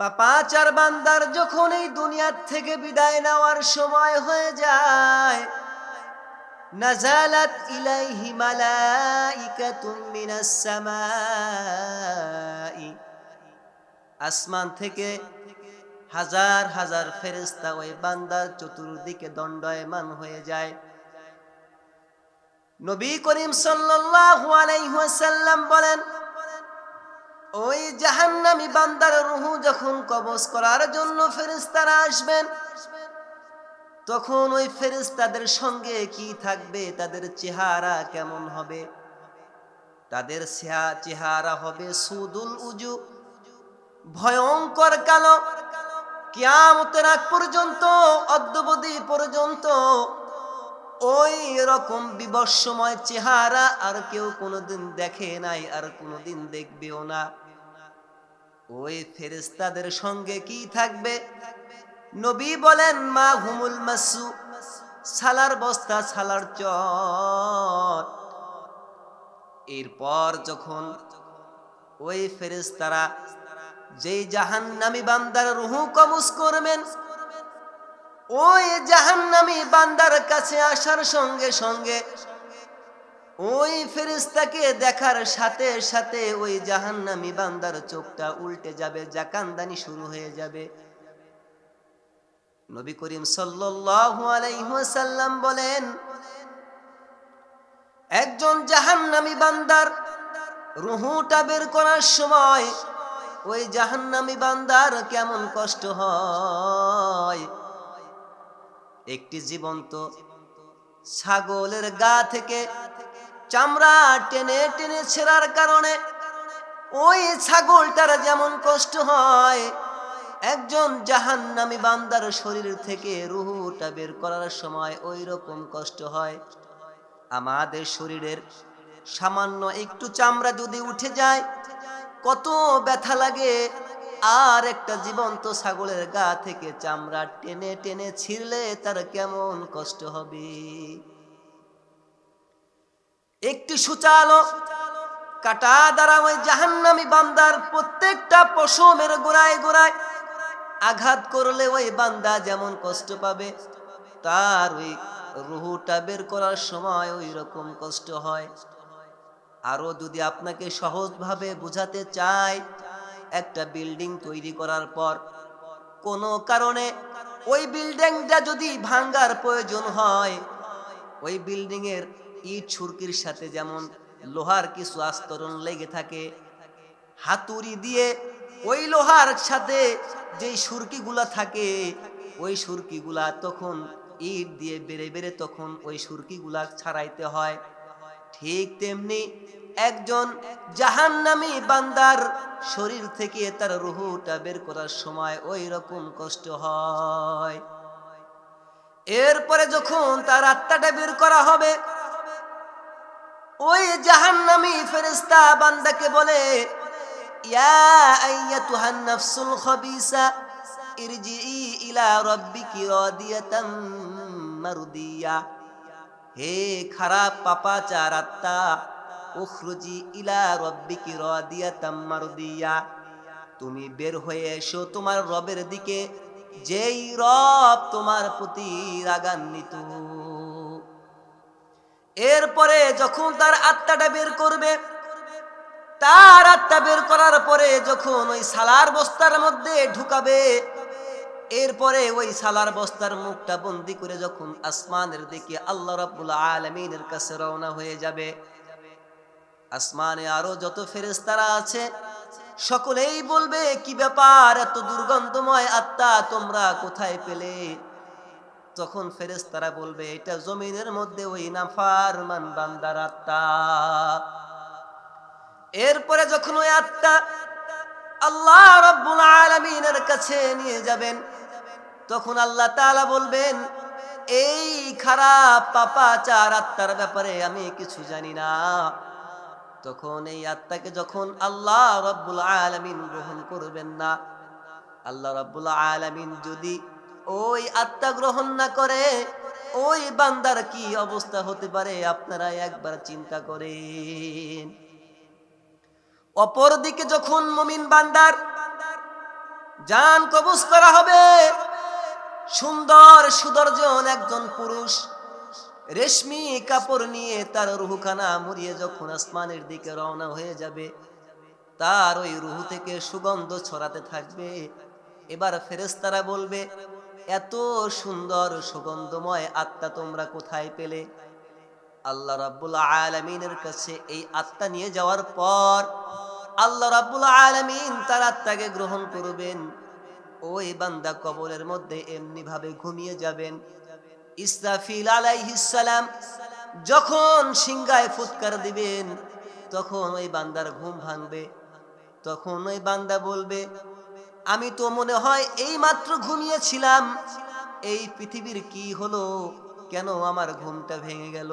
পাপাচার বান্দার যখন এই দুনিয়ার থেকে বিদায় নেওয়ার সময় হয়ে যায়, নাজালাত ইলাইহি মালাইকাতুম মিনাস সামাই। আসমান থেকে হাজার হাজার ফেরেশতা ওই বান্দার চতুর্দিকে দণ্ডায়মান হয়ে যায়। নবী করিম সাল্লাল্লাহু আলাইহি ওয়াসাল্লাম বলেন ওই জাহান্নামী বান্দার রুহু যখন কবজ করার জন্য ফেরেশতারা আসবেন, তখন ওই ফেরেশতাদের সঙ্গে কি থাকবে? তাদের চেহারা কেমন হবে? তাদের চেহা- চেহারা হবে সুদুল উজু, ভয়ঙ্কর কালো। কিয়ামতের আগ পর্যন্ত, অদ্যবধি পর্যন্ত ওই রকম বিবর্ষময় চেহারা আর কেউ কোনোদিন দেখে নাই, আর কোনোদিন দেখবেও না। ওই ফেরেস্তাদের সঙ্গে কি থাকবে? নবী বলেন, মা হুমুল মাসু সালার বস্তা সালার চট। এরপর যখন ওই ফেরেস্তারা যেই জাহান্নামী বান্দার রুহু কবজ করবেন, ওই জাহান্নামী বান্দার কাছে আসার সঙ্গে সঙ্গে ওই ফেরিস্তাকে দেখার সাথে সাথে ওই জাহান্নামী বান্দার চোখটা উল্টে যাবে, জাকান্দানি শুরু হয়ে যাবে। নবী করিম ওয়াসাল্লাম বলেন, একজন জাহান্নামী বান্দার রুহুটা বের করার সময় ওই জাহান্নামী বান্দার কেমন কষ্ট হয়? একটি জীবন্ত ছাগলের গা থেকে চামড়া টেনে টেনে ছেঁড়ার কারণে ওই ছাগলটার যেমন কষ্ট হয়, একজন জাহান্নামী বান্দার শরীর থেকে রুহুটা বের করার সময় ওই রকম কষ্ট হয়। আমাদের শরীরের সামান্য একটু চামড়া যদি উঠে যায়, কত ব্যথা লাগে। আর একটা জীবন্ত ছাগলের গা থেকে চামড়া টেনে টেনে ছিঁড়লে তার কেমন কষ্ট হবে? একটি সুচালো কাটা দ্বারা ওই জাহান্নামী বান্দার প্রত্যেকটা পশমের গোড়ায় গোড়ায় আঘাত করলে ওই বান্দা যেমন কষ্ট পাবে, তার ওই রুহুটা বের করার সময় ওই রকম কষ্ট হয়। আরও যদি আপনাকে সহজভাবে বোঝাতে চাই, একটা বিল্ডিং তৈরি করার পর কোনো কারণে ওই বিল্ডিংটা যদি ভাঙ্গার প্রয়োজন হয়, ওই বিল্ডিং এর ইট ছুরকির সাথে যেমন লোহার কিছু আস্তরণ লেগে থাকে, হাতুড়ি দিয়ে ওই লোহার সাথে যেই সুরকিগুলা থাকে, ওই সুরকিগুলা তখন ইট দিয়ে বেড়ে বেড়ে তখন ওই সুরকিগুলা ছাড়াইতে হয়। ঠিক তেমনি একজন জাহান্নামী বান্দার শরীর থেকে তার রুহুটা বের করার সময় ওই রকম কষ্ট হয়। এরপরে যখন তার আত্মাটা বের করা হবে ওই জাহান্নামী ফেরেস্তা বান্দাকে বলে, ইয়া আইয়াতুহান নাফসুল খাবিসা ইরজিই ইলা রাব্বিকি রাদিয়াতাম মারদিয়া। হে খারাপ পাপাচার আত্মা, উখরুজি ইলা রব্বিকি রাদিয়াতাম মারদিয়া। তুমি বের হয়ে এসো তোমার রবের দিকে, যেই রব তোমার প্রতি রাগান্বিত। এরপরে যখন তার আত্মাটা বের করবে, তার আত্মা বের করার পরে যখন ওই সালার বস্তার মধ্যে ঢুকাবে, এরপরে ওই সালার বস্তার মুখটা বন্দি করে যখন আসমানের দিকে আল্লাহ রাব্বুল আলমিনের কাছে রওনা হয়ে যাবে, আসমানে আরও যত ফেরেস্তারা আছে, সকলেই বলবে, কি ব্যাপার? এত দুর্গন্ধময় আত্মা, তোমরা কোথায় পেলে? তখন ফেরেস্তারা বলবে, এটা জমিনের মধ্যে ওই নাফার মান বান্দার আত্মা। এরপরে যখন ওই আত্মা আল্লাহ রব্বুল আলমিনের কাছে নিয়ে যাবেন, তখন আল্লাহ তাআলা বলবেন, এই খারাপ পাপাচার আত্মার ব্যাপারে আমি কিছু জানি না। তখন এই আত্মাকে যখন আল্লাহ রব্বুল আলমিন গ্রহণ করবেন না, আল্লাহ রব্বুল আলমিন যদি ওই আত্মা গ্রহণ না করে ওই বান্দার কি অবস্থা হতে পারে আপনারা একবার চিন্তা করেন। অপরদিকে যখন মমিন বান্দার জান কবজ করা হবে, সুন্দর সুদর্জন একজন পুরুষ রেশমি কাপড় নিয়ে তার রুহুখানা মুড়িয়ে যখন আসমানের দিকে রওনা হয়ে যাবে, তার ওই রুহু থেকে সুগন্ধ ছড়াতে থাকবে। এবার ফেরেস্তারা বলবে এত সুন্দর সুগন্ধময় আত্মা তোমরা কোথায় পেলে? আল্লাহ রাব্বুল আলামিনের কাছে এই আত্মা নিয়ে যাওয়ার পর আল্লাহ রাব্বুল আলামিন তার আত্মাকে গ্রহণ করবেন। ওই বান্দা কবরের মধ্যে এমনি ভাবে ঘুমিয়ে যাবেন। ইসরাফিল আলাইহিস সালাম যখন সিংগায় ফুৎকার দিবেন, তখন ওই বান্দার ঘুম ভাঙবে। তখন ওই বান্দা বলবে আমি তো মনে হয় এই মাত্র ঘুমিয়েছিলাম। এই পৃথিবীর কি হলো? কেন আমার ঘুমটা ভেঙে গেল?